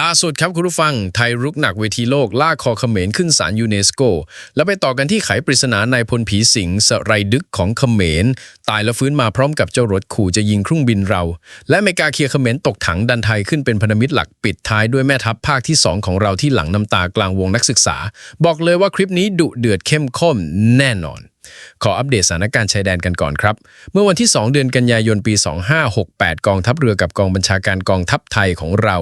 ล่าสุดครับคุณผู้ฟัง ไทยรุกหนักเวทีโลกล่าคอเขมรขึ้นศาลยูเนสโก แล้วไปต่อกันที่ไขปริศนานายพลผีสิงสไรดึกของเขมร ตายแล้วฟื้นมาพร้อมกับเจ้ารถขู่จะยิงเครื่องบินเรา และเมกาเคลียเขมรตกถังดันไทยขึ้นเป็นพันธมิตรหลักปิดท้ายด้วยแม่ทัพภาคที่ 2 ของเราที่หลังน้ำตากลางวงนักศึกษา บอกเลยว่าคลิปนี้ดุเดือดเข้มข้นแน่นอน ขออัปเดตสถานการณ์ชายแดนกันก่อนครับ เมื่อวันที่ 2 เดือนกันยายนปี 2568 กองทัพเรือกับกองบัญชาการกองทัพไทยของเรา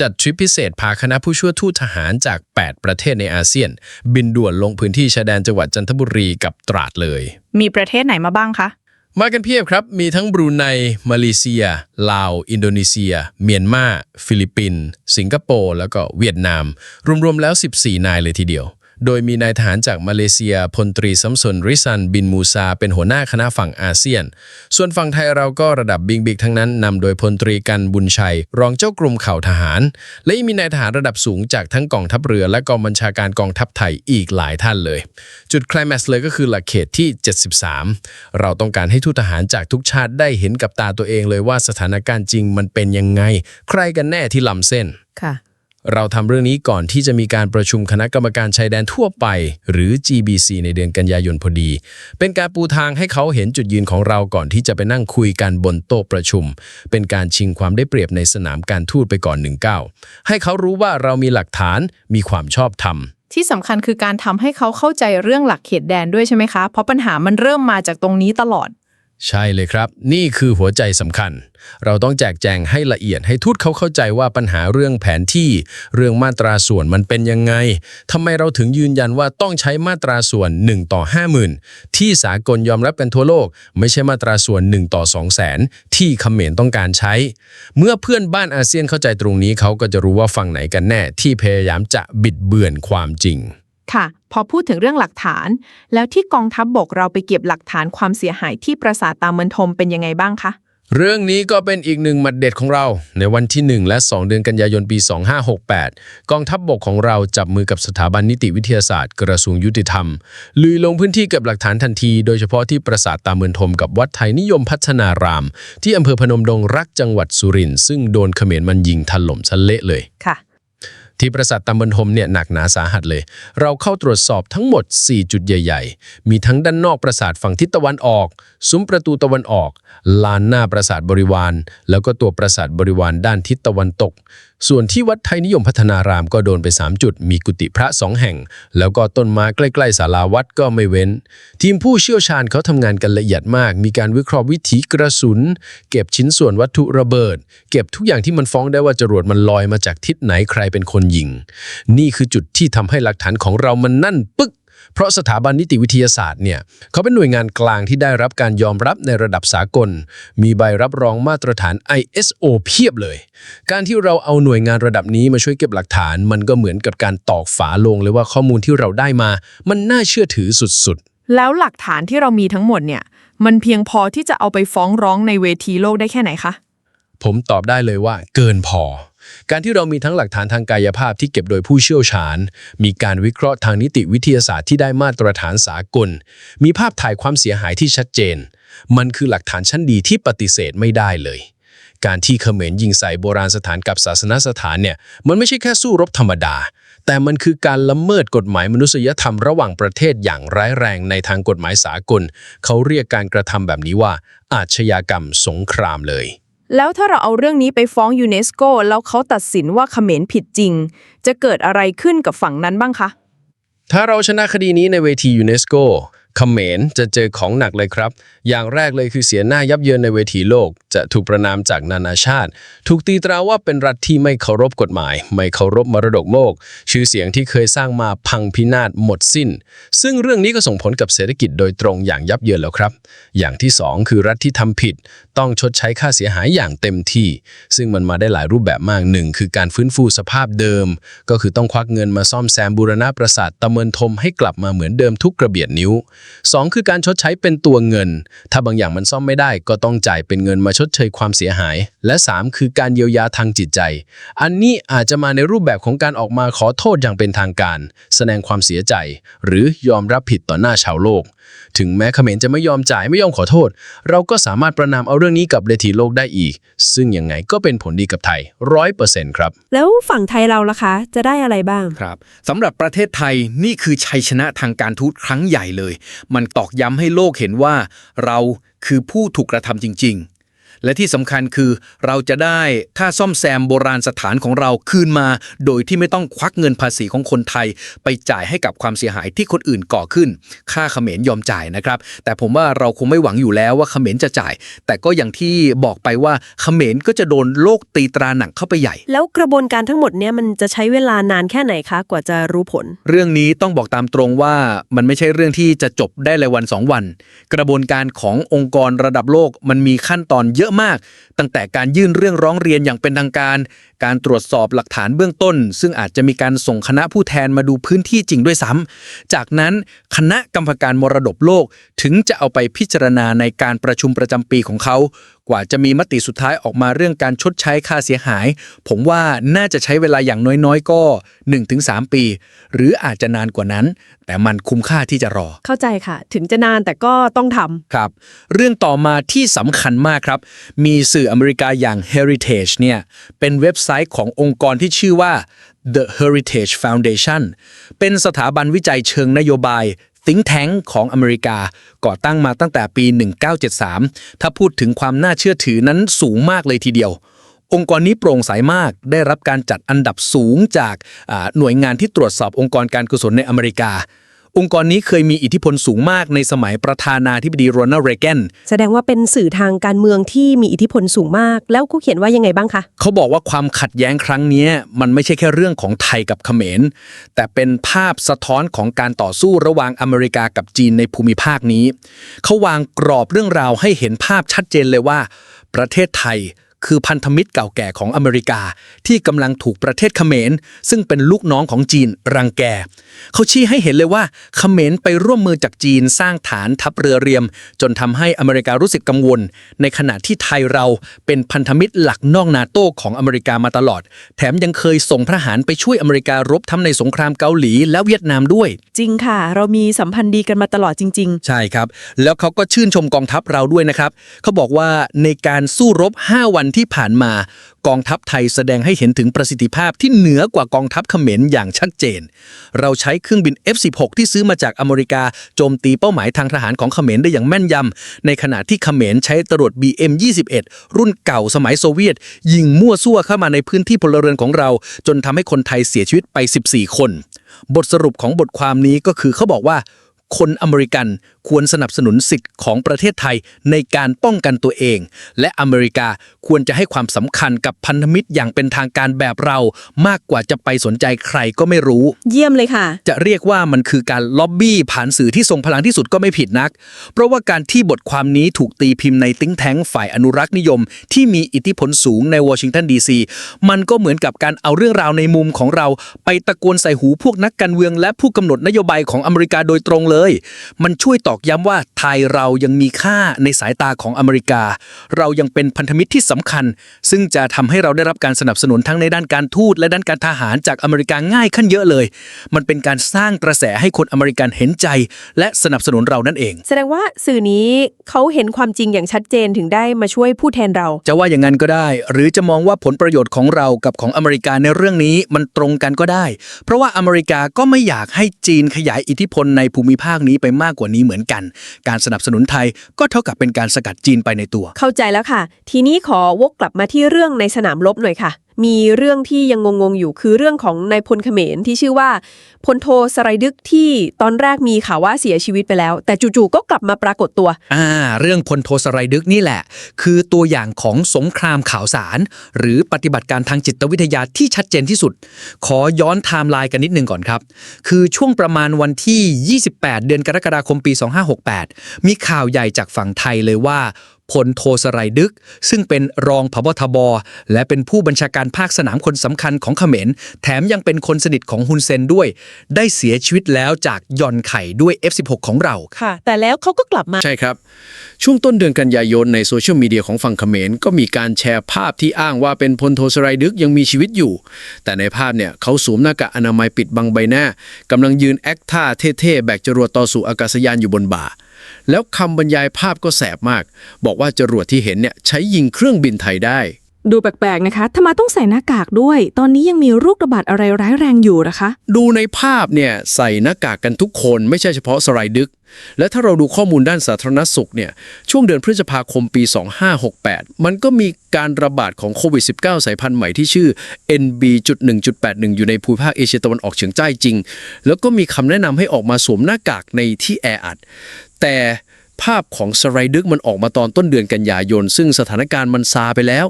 จัดทริปพิเศษพาคณะผู้ช่วยทูตทหารจาก 8 ประเทศในอาเซียน บินด่วนลงพื้นที่ชายแดนจังหวัดจันทบุรีกับตราดเลย มีประเทศไหนมาบ้างคะ มากันเพียบครับ มีทั้งบรูไน มาเลเซีย ลาว อินโดนีเซีย เมียนมา ฟิลิปปินส์ สิงคโปร์ แล้วก็เวียดนาม รวมๆแล้ว 14 นายเลยทีเดียว โดยมีนายทหารจากมาเลเซียพลตรีสัมสนริซันบินมูซา เป็นหัวหน้าคณะฝั่งอาเซียน ส่วนฝั่งไทยเราก็ระดับบิงบิกทั้งนั้นนำโดยพลตรีกันบุญชัย รองเจ้ากรมข่าวทหาร และมีนายทหารระดับสูงจากทั้งกองทัพเรือ และกองบัญชาการกองทัพไทยอีกหลายท่านเลย จุดคลแม็กซ์เลยก็คือหลักเขตที่ 73 เราต้องการให้ทูตทหารจากทุกชาติได้เห็นกับตาตัวเองเลยว่าสถานการณ์จริงมันเป็นยังไง ใครกันแน่ที่ลำเส้นค่ะ เราทำเรื่องนี้ก่อนที่จะมีการประชุมคณะกรรมการชายแดนทั่วไป หรือ GBC ในเดือนกันยายนพอดี เป็นการปูทางให้เขาเห็นจุดยืนของเราก่อนที่จะไปนั่งคุยกันบนโต๊ะประชุม เป็นการชิงความได้เปรียบในสนามการทูตไปก่อนหนึ่งก้าวให้เขารู้ว่าเรามีหลักฐานมีความชอบธรรมที่สำคัญคือการทำให้เขาเข้าใจเรื่องหลักเขตแดนด้วยใช่ไหมคะ เพราะปัญหามันเริ่มมาจากตรงนี้ตลอด ใช่เลยครับ นี่คือหัวใจสำคัญ เราต้องแจกแจงให้ละเอียดให้ทูตเขาเข้าใจว่าปัญหาเรื่องแผนที่ เรื่องมาตราส่วนมันเป็นยังไงทำไมเราถึงยืนยันว่าต้องใช้มาตราส่วน 1 ต่อ 50,000 ที่สากลยอมรับกันทั่วโลก ไม่ใช่มาตราส่วน 1 ต่อ 2 0 0 0 0ที่เขมรต้องการใช้ เมื่อเพื่อนบ้านอาเซียนเข้าใจตรงนี้เขาก็จะรู้ว่าฝั่งไหนกันแน่ ที่พยายามจะบิดเบือนความจริง ค่ะ พอพูดถึงเรื่องหลักฐาน แล้วที่กองทัพบบกเราไปเก็บหลักฐานความเสียหายที่ปราสาทตามเมือนทมเป็นยังไงบ้างคะ เรื่องนี้ก็เป็นอีกหนึ่งหมัดเด็ดของเรา ในวันที่ 1 และ 2 เดือนกันยายนปี 2568 กองทัพบบกของเราจับมือกับสถาบันนิติวิทยาศาสตร์ กระทรวงยุติธรรม ลุยลงพื้นที่เก็บหลักฐานทันที โดยเฉพาะที่ปราสาทตาเมือนทมกับวัดไทยนิยมพัฒนาราม ที่อำเภอพนมดงรักจังหวัดสุรินทร์ซึ่งโดนเขมรมันยิงถล่มซะเละเลย ค่ะ ที่ปราสาทตำบลหมเนี่ยหนักหนาสาหัสเลย เราเข้าตรวจสอบทั้งหมด 4 จุดใหญ่ ๆ มีทั้งด้านนอกปราสาทฝั่งทิศตะวันออก ซุ้มประตูตะวันออก ลานหน้าปราสาทบริวาร แล้วก็ตัวปราสาทบริวารด้านทิศตะวันตกส่วนที่วัดไทยนิยมพัฒนารามก็โดนไป 3 จุด มีกุฏิพระสองแห่ง แล้วก็ต้นไม้ใกล้ๆศาลาวัดก็ไม่เว้น ทีมผู้เชี่ยวชาญเขาทำงานกันละเอียดมาก มีการวิเคราะห์วิถีกระสุน เก็บชิ้นส่วนวัตถุระเบิด เก็บทุกอย่างที่มันฟ้องได้ว่าจรวดมันลอยมาจากทิศไหนใครเป็นคนยิง นี่คือจุดที่ทำให้หลักฐานของเรามันนั่นปึ๊ก เพราะสถาบันนิติวิทยาศาสตร์เนี่ยเขาเป็นหน่วยงานกลางที่ได้รับการยอมรับในระดับสากล มีใบรับรองมาตรฐาน ISO เพียบเลย การที่เราเอาหน่วยงานระดับนี้มาช่วยเก็บหลักฐาน มันก็เหมือนกับการตอกฝาโลงเลยว่าข้อมูลที่เราได้มา มันน่าเชื่อถือสุดๆ แล้วหลักฐานที่เรามีทั้งหมดเนี่ยมันเพียงพอที่จะเอาไปฟ้องร้องในเวทีโลกได้แค่ไหนคะ ผมตอบได้เลยว่าเกินพอ การที่เรามีทั้งหลักฐานทางกายภาพที่เก็บโดยผู้เชี่ยวชาญ มีการวิเคราะห์ทางนิติวิทยาศาสตร์ที่ได้มาตรฐานสากล มีภาพถ่ายความเสียหายที่ชัดเจน มันคือหลักฐานชั้นดีที่ปฏิเสธไม่ได้เลยการที่เขมรยิงใส่โบราณสถานกับศาสนสถานเนี่ยมันไม่ใช่แค่สู้รบธรรมดา แต่มันคือการละเมิดกฎหมายมนุษยธรรมระหว่างประเทศอย่างร้ายแรงในทางกฎหมายสากล เขาเรียกการกระทำแบบนี้ว่า อาชญากรรมสงครามเลย แล้วถ้าเราเอาเรื่องนี้ไปฟ้องยูเนสโกแล้วเขาตัดสินว่าเขมรผิดจริง จะเกิดอะไรขึ้นกับฝั่งนั้นบ้างคะ ถ้าเราชนะคดีนี้ในเวทียูเนสโกเขมรจะเจอของหนักเลยครับ อย่างแรกเลยคือเสียหน้ายับเยินในเวทีโลก จะถูกประนามจากนานาชาติ ถูกตีตราว่าเป็นรัฐที่ไม่เคารพกฎหมาย ไม่เคารพมรดกโลก ชื่อเสียงที่เคยสร้างมาพังพินาศหมดสิ้น ซึ่งเรื่องนี้ก็ส่งผลกับเศรษฐกิจโดยตรงอย่างยับเยินแล้วครับ อย่างที่สองคือรัฐที่ทำผิด ต้องชดใช้ค่าเสียหายอย่างเต็มที่ ซึ่งมันมาได้หลายรูปแบบมากหนึ่งคือการฟื้นฟูสภาพเดิม ก็คือต้องควักเงินมาซ่อมแซมบูรณะปราสาทตะเมินทมให้กลับมาเหมือนเดิมทุกกระเบียดนิ้ว 2 คือการชดใช้เป็นตัวเงิน ถ้าบางอย่างมันซ่อมไม่ได้ก็ต้องจ่ายเป็นเงินมาชดเชยความเสียหาย และ 3 คือการเยียวยาทางจิตใจ อันนี้อาจจะมาในรูปแบบของการออกมาขอโทษอย่างเป็นทางการ แสดงความเสียใจ หรือยอมรับผิดต่อหน้าชาวโลก ถึงแม้เขมรจะไม่ยอมจ่ายไม่ยอมขอโทษ เราก็สามารถประนามเอาเรื่องรื่องนี้กับเวทีโลกได้อีก ซึ่งยังไงก็เป็นผลดีกับไทยร้อยเปอร์เซ็นต์ครับ แล้วฝั่งไทยเราล่ะคะ จะได้อะไรบ้าง ครับสำหรับประเทศไทยนี่คือชัยชนะทางการทูตครั้งใหญ่เลย มันตอกย้ำให้โลกเห็นว่า เราคือผู้ถูกกระทำจริง ๆ และที่สำคัญคือเราจะได้ค่าซ่อมแซมโบราณสถานของเราคืนมา โดยที่ไม่ต้องควักเงินภาษีของคนไทย ไปจ่ายให้กับความเสียหายที่คนอื่นก่อขึ้น ค่าเขมรยอมจ่ายนะครับ แต่ผมว่าเราคงไม่หวังอยู่แล้วว่าเขมรจะจ่าย แต่ก็อย่างที่บอกไปว่าเขมรก็จะโดนโลกตีตราหนักเข้าไปใหญ่ แล้วกระบวนการทั้งหมดเนี่ยมันจะใช้เวลานานแค่ไหนคะกว่าจะรู้ผล เรื่องนี้ต้องบอกตามตรงว่ามันไม่ใช่เรื่องที่จะจบได้เลยวันสองวัน กระบวนการขององค์กรระดับโลกมันมีขั้นตอนเยอะมาก ตั้งแต่การยื่นเรื่องร้องเรียนอย่างเป็นทางการ การตรวจสอบหลักฐานเบื้องต้น ซึ่งอาจจะมีการส่งคณะผู้แทนมาดูพื้นที่จริงด้วยซ้ำจากนั้นคณะกรรมการมรดกโลกถึงจะเอาไปพิจารณาในการประชุมประจำปีของเขา กว่าจะมีมติสุดท้ายออกมาเรื่องการชดใช้ค่าเสียหาย ผมว่าน่าจะใช้เวลาอย่างน้อยๆ ก็ 1-3 ปี หรืออาจจะนานกว่านั้น แต่มันคุ้มค่าที่จะรอ เข้าใจค่ะ ถึงจะนานแต่ก็ต้องทำครับ เรื่องต่อมาที่สำคัญมากครับ มีสื่ออเมริกาอย่าง Heritage เนี่ยเป็นเว็บไซต์ขององค์กรที่ชื่อว่า The Heritage Foundation เป็นสถาบันวิจัยเชิงนโยบาย think tank ของอเมริกา ก่อตั้งมาตั้งแต่ปี 1973 ถ้าพูดถึงความน่าเชื่อถือนั้นสูงมากเลยทีเดียว องค์กรนี้โปร่งใสมากได้รับการจัดอันดับสูงจากหน่วยงานที่ตรวจสอบองค์กรการกุศลในอเมริกา องค์กรนี้เคยมีอิทธิพลสูงมากในสมัยประธานาธิบดีโรนัลด์เรแกนแสดงว่าเป็นสื่อทางการเมืองที่มีอิทธิพลสูงมาก แล้วเขาเขียนว่ายังไงบ้างคะ เขาบอกว่าความขัดแย้งครั้งนี้มันไม่ใช่แค่เรื่องของไทยกับเขมร แต่เป็นภาพสะท้อนของการต่อสู้ระหว่างอเมริกากับจีนในภูมิภาคนี้ เขาวางกรอบเรื่องราวให้เห็นภาพชัดเจนเลยว่า ประเทศไทย คือพันธมิตรเก่าแก่ของอเมริกา ที่กำลังถูกประเทศเขมร ซึ่งเป็นลูกน้องของจีนรังแก เขาชี้ให้เห็นเลยว่าเขมรไปร่วมมือจากจีนสร้างฐานทัพเรือเรียม จนทำให้อเมริการู้สึกกังวล ในขณะที่ไทยเราเป็นพันธมิตรหลักนอกนาโต้ของอเมริกามาตลอด แถมยังเคยส่งทหารไปช่วยอเมริการบทั้งในสงครามเกาหลีและเวียดนามด้วย จริงค่ะ เรามีสัมพันธ์ดีกันมาตลอดจริงใช่ครับ แล้วเขาก็ชื่นชมกองทัพเราด้วยนะครับเขาบอกว่าในการสู้รบ 5 วันที่ผ่านมา กองทัพไทยแสดงให้เห็นถึงประสิทธิภาพที่เหนือกว่ากองทัพเขมรอย่างชัดเจน เราใช้เครื่องบิน F16 ที่ซื้อมาจากอเมริกาโจมตีเป้าหมายทางทหารของเขมรได้อย่างแม่นยำในขณะที่เขมรใช้ตรวจ BM21 รุ่นเก่าสมัยโซเวียต ยิงมั่วซั่วเข้ามาในพื้นที่พลเรือนของเรา จนทำให้คนไทยเสียชีวิตไป 14 คน บทสรุปของบทความนี้ก็คือเขาบอกว่า คนอเมริกันควรสนับสนุนสิทธิ์ของประเทศไทยในการป้องกันตัวเอง และอเมริกาควรจะให้ความสำคัญกับพันธมิตรอย่างเป็นทางการแบบเรา มากกว่าจะไปสนใจใครก็ไม่รู้ๆเยี่ยมเลยค่ะ จะเรียกว่ามันคือการล็อบบี้ผ่านสื่อที่ทรงพลังที่สุดก็ไม่ผิดนัก เพราะว่าการที่บทความนี้ถูกตีพิมพ์ในติ้งแท้งฝ่ายอนุรักษ์นิยม ที่มีอิทธิพลสูงในวอชิงตันดีซีมันก็เหมือนกับการเอาเรื่องราวในมุมของเรา ไปตะโกนใส่หูพวกนักการเมืองและผู้กำหนดนโยบายของอเมริกาโดยตรงเลยมันช่วยตอกย้ำว่าไทยเรายังมีค่าในสายตาของอเมริกา เรายังเป็นพันธมิตรที่สำคัญ ซึ่งจะทำให้เราได้รับการสนับสนุนทั้งในด้านการทูตและด้านการทหารจากอเมริกาง่ายขึ้นเยอะเลย มันเป็นการสร้างกระแสให้คนอเมริกันเห็นใจ และสนับสนุนเรานั่นเอง แสดงว่าสื่อนี้เขาเห็นความจริงอย่างชัดเจนถึงได้มาช่วยผู้แทนเรา จะว่าอย่างนั้นก็ได้ หรือจะมองว่าผลประโยชน์ของเรากับของอเมริกาในเรื่องนี้มันตรงกันก็ได้ เพราะว่าอเมริกาก็ไม่อยากให้จีนขยายอิทธิพลในภูมิภาคภาคนี้ไปมากกว่านี้เหมือนกัน การสนับสนุนไทยก็เท่ากับเป็นการสกัดจีนไปในตัว เข้าใจแล้วค่ะ ทีนี้ขอวกกลับมาที่เรื่องในสนามรบหน่อยค่ะ มีเรื่องที่ยังงงๆอยู่คือเรื่องของนายพลเขมรที่ชื่อว่าพลโทสไรดึกที่ตอนแรกมีข่าวว่าเสียชีวิตไปแล้ว แต่จู่ๆก็กลับมาปรากฏตัว อ่า เรื่องพลโทสไรดึกนี่แหละ คือตัวอย่างของสงครามข่าวสาร หรือปฏิบัติการทางจิตวิทยาที่ชัดเจนที่สุด ขอย้อนไทม์ไลน์กันนิดนึงก่อนครับ คือช่วงประมาณวันที่ 28 เดือนกรกฎาคมปี 2568 มีข่าวใหญ่จากฝั่งไทยเลยว่า พลโทสไรดึก ซึ่งเป็นรองพบทบ และเป็นผู้บัญชาการภาคสนามคนสำคัญของเขมร แถมยังเป็นคนสนิทของฮุนเซนด้วย ได้เสียชีวิตแล้วจากย่อนไข่ด้วย F16 ของเรา ค่ะ แต่แล้วเขาก็กลับมา ใช่ครับ ช่วงต้นเดือนกันยายนในโซเชียลมีเดียของฝั่งเขมรก็มีการแชร์ภาพที่อ้างว่าเป็นพลโทสไรดึกยังมีชีวิตอยู่ แต่ในภาพเนี่ยเขาสวมหน้ากากอนามัยปิดบังใบหน้ากำลังยืนแอคท่าเท่ๆแบกจรวดต่อสู่อากาศยานอยู่บนบ่า แล้วคำบรรยายภาพก็แสบมาก บอกว่าจรวดที่เห็นเนี่ยใช้ยิงเครื่องบินไทยได้ ดูแปลกๆนะคะทำไมต้องใส่หน้ากากด้วย ตอนนี้ยังมีโรคระบาดอะไรร้ายแรงอยู่นะคะ ดูในภาพเนี่ยใส่หน้ากากกันทุกคนไม่ใช่เฉพาะสไลดึก และถ้าเราดูข้อมูลด้านสาธารณสุขเนี่ยช่วงเดือนพฤษภาคมปี 2568 มันก็มีการระบาดของโควิด -19 สายพันธุ์ใหม่ที่ชื่อ NB.1.81 อยู่ในภูมิภาคเอเชียตะวันออกเฉียงใต้จริง แล้วก็มีคำแนะนำให้ออกมาสวมหน้ากากในที่แออัด แต่ภาพของสไลดึกมันออกมาตอนต้นเดือนกันยายน ซึ่งสถานการณ์มันซาไปแล้ว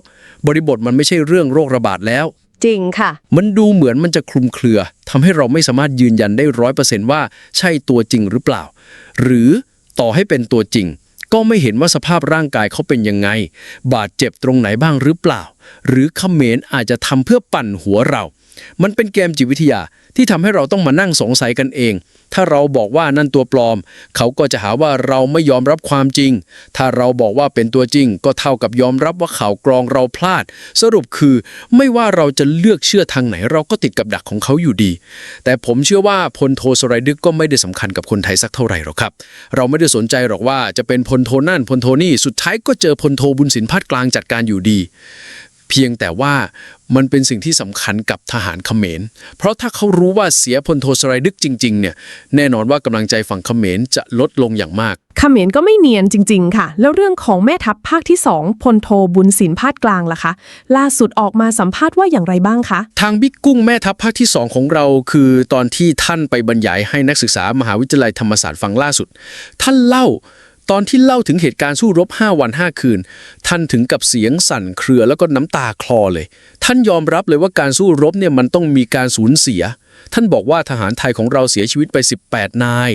บริบทมันไม่ใช่เรื่องโรคระบาดแล้ว จริงค่ะ มันดูเหมือนมันจะคลุมเครือทำให้เราไม่สามารถยืนยันได้ร้อยเปอร์เซนต์ว่าใช่ตัวจริงหรือเปล่า หรือต่อให้เป็นตัวจริง ก็ไม่เห็นว่าสภาพร่างกายเขาเป็นยังไง บาดเจ็บตรงไหนบ้างหรือเปล่า หรือเขมรอาจจะทำเพื่อปั่นหัวเรา มันเป็นเกมจิตวิทยาที่ทำให้เราต้องมานั่งสงสัยกันเอง ถ้าเราบอกว่านั่นตัวปลอม เขาก็จะหาว่าเราไม่ยอมรับความจริง ถ้าเราบอกว่าเป็นตัวจริง ก็เท่ากับยอมรับว่าข่าวกรองเราพลาด สรุปคือไม่ว่าเราจะเลือกเชื่อทางไหน เราก็ติดกับดักของเขาอยู่ดี แต่ผมเชื่อว่าพลโทสไรดึกก็ไม่ได้สำคัญกับคนไทยสักเท่าไหร่หรอกครับ เราไม่ได้สนใจหรอกว่าจะเป็นพลโทนั่นพลโทนี่สุดท้ายก็เจอพลโทบุญสินพาดกลางจัดการอยู่ดี เพียงแต่ว่ามันเป็นสิ่งที่สำคัญกับทหารเขมร เพราะถ้าเขารู้ว่าเสียพลโทสไรดึกจริง ๆ เนี่ย แน่นอนว่ากำลังใจฝั่งเขมรจะลดลงอย่างมาก เขมรก็ไม่เนียนจริง ๆ ค่ะ แล้วเรื่องของแม่ทัพภาคที่ 2พลโทบุญสินพาดกลางล่ะคะ ล่าสุดออกมาสัมภาษณ์ว่าอย่างไรบ้างคะ ทางบิ๊กกุ้งแม่ทัพภาคที่ 2 ของเรา คือตอนที่ท่านไปบรรยายให้นักศึกษามหาวิทยาลัยธรรมศาสตร์ฟังล่าสุด ท่านเล่า ตอนที่เล่าถึงเหตุการณ์สู้รบ 5 วัน 5 คืน ท่านถึงกับเสียงสั่นเครือแล้วก็น้ำตาคลอเลย ท่านยอมรับเลยว่าการสู้รบเนี่ยมันต้องมีการสูญเสีย ท่านบอกว่าทหารไทยของเราเสียชีวิตไป 18 นาย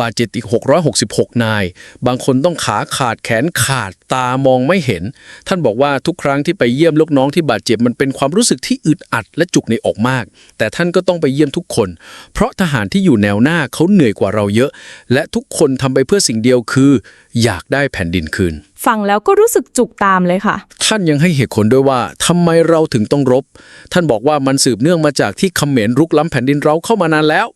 บาดเจ็บอีก 666 นาย บางคนต้องขาขาดแขนขาดตามองไม่เห็น ท่านบอกว่าทุกครั้งที่ไปเยี่ยมลูกน้องที่บาดเจ็บมันเป็นความรู้สึกที่อึดอัดและจุกในอกมาก แต่ท่านก็ต้องไปเยี่ยมทุกคน เพราะทหารที่อยู่แนวหน้าเขาเหนื่อยกว่าเราเยอะ และทุกคนทำไปเพื่อสิ่งเดียวคือ อยากได้แผ่นดินคืน ฟังแล้วก็รู้สึกจุกตามเลยค่ะ ท่านยังให้เหตุผลด้วยว่าทำไมเราถึงต้องรบ ท่านบอกว่ามันสืบเนื่องมาจากที่เขมรรุกล้ำแผ่นดินเราเข้ามานานแล้ว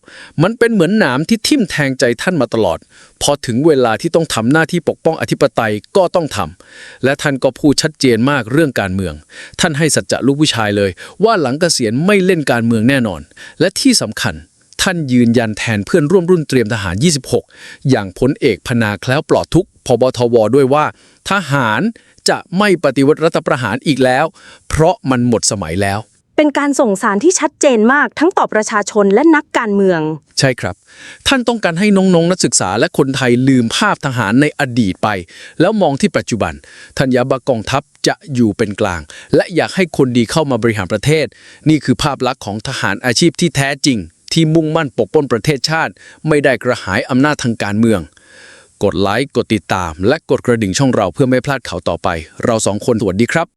มันเป็นเหมือนหนามที่ทิ่มแทงใจท่านมาตลอด พอถึงเวลาที่ต้องทำหน้าที่ปกป้องอธิปไตยก็ต้องทำและท่านก็พูดชัดเจนมากเรื่องการเมือง ท่านให้สัจจะลูกผู้ชายเลย ว่าหลังเกษียณไม่เล่นการเมืองแน่นอน และที่สำคัญ ท่านยืนยันแทนเพื่อนร่วมรุ่นเตรียมทหาร 26 อย่างพลเอกพนาแคล้วปลอดทุกข์พบทวด้วยว่า ทหารจะไม่ปฏิวัติรัฐประหารอีกแล้ว เพราะมันหมดสมัยแล้ว เป็นการส่งสารที่ชัดเจนมากทั้งต่อประชาชนและนักการเมือง ใช่ครับ ท่านต้องการให้น้องๆนักศึกษาและคนไทยลืมภาพทหารในอดีตไป แล้วมองที่ปัจจุบันท่านอยากว่ากองทัพจะอยู่เป็นกลาง และอยากให้คนดีเข้ามาบริหารประเทศ นี่คือภาพลักษณ์ของทหารอาชีพที่แท้จริง ที่มุ่งมั่นปกป้องประเทศชาติ ไม่ได้กระหายอำนาจทางการเมือง กดไลค์ กดติดตาม และกดกระดิ่งช่องเราเพื่อไม่พลาดข่าวต่อไป เราสองคนสวัสดีครับ